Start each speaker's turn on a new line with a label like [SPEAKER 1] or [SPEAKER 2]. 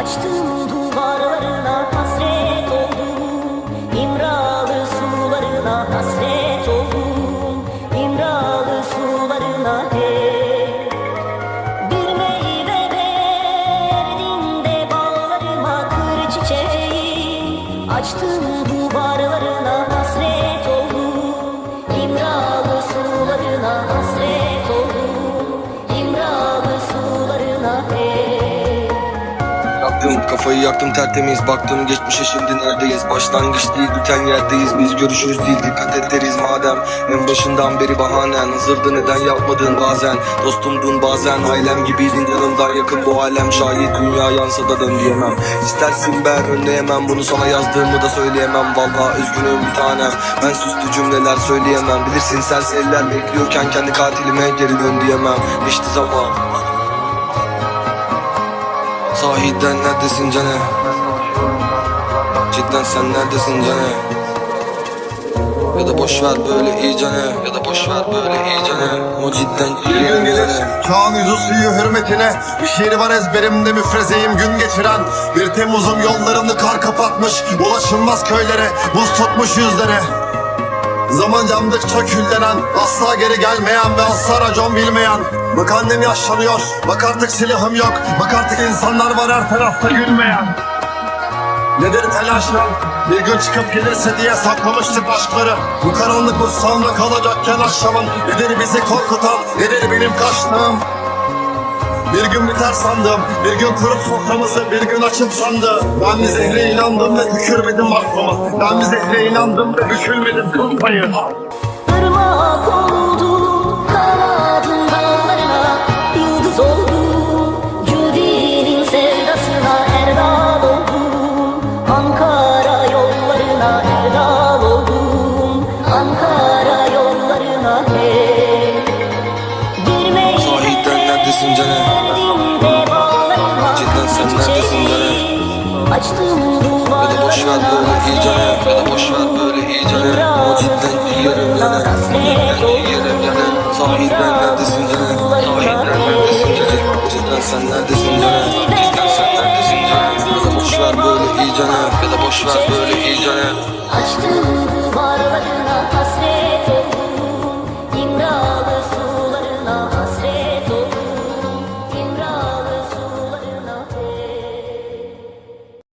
[SPEAKER 1] Açtım duvarlarına hasret oldum İmralı sularına hasret oldum İmralı sularına Bir meyve verdin de bağlarıma kır çiçeği. Açtım duvarlarına
[SPEAKER 2] Kafayı yaktım tertemiz baktım. Geçmişe şimdi neredeyiz? Başlangıç değil biten yerdeyiz. Biz görüşürüz değil dikkat ederiz madem. En başından beri bahanen hazırdı neden yapmadın bazen? Dostumdun bazen ailem gibiydin yanımda yakın bu alem. Şayet dünya yansa da dön diyemem. İstersin ben önleyemem bunu sana yazdığımı da söyleyemem. Valla üzgünüm bir tanem. Ben süslü cümleler söyleyemem. Bilirsin serseriler bekliyorken kendi katilime geri dön diyemem. Geçti zaman Sahiden neredesin cane? Cidden sen neredesin cane? Ya da boş ver böyle iyi cane Ya da boş ver böyle iyi cane O cidden iyi cane
[SPEAKER 3] Kaan yüzü suyu hürmetine Bir şiir var ezberimde müfrezeyim gün geçiren. Bir Temmuz'um yollarını kar kapatmış Ulaşılmaz köylere Buz tutmuş yüzlere Zaman camdıkça küllenen Asla geri gelmeyen ve asla racon bilmeyen. Bak annem yaşlanıyor Bak artık silahım yok Bak artık insanlar var her tarafta gülmeyen. Nedir telaşlan? Bir gün çıkıp gelirse diye saklamıştık aşkları. Bu karanlık bu sanda kalacakken akşamın Nedir bizi korkutan, nedir benim kaçtığım bir gün biter sandım, bir gün kurup soframızı bir gün açıp sandı Ben bir zehre inandım ve bükülmedim aklıma. Ben bir zehre inandım ve bükülmedim kıl payı Irmak
[SPEAKER 1] Beni boş ver böyle iyicene
[SPEAKER 2] Beni boş ver böyle iyicene Ama cidden yerim yine. Cidden yerim yine. Sahil ben neredesin yine? Sahil ben neredesin yine? Cidden sen neredesin yine? Cidden sen neredesin yine? Beni boş ver böyle iyicene Beni boş ver böyle iyicene
[SPEAKER 1] Aşkın varlığına hasret.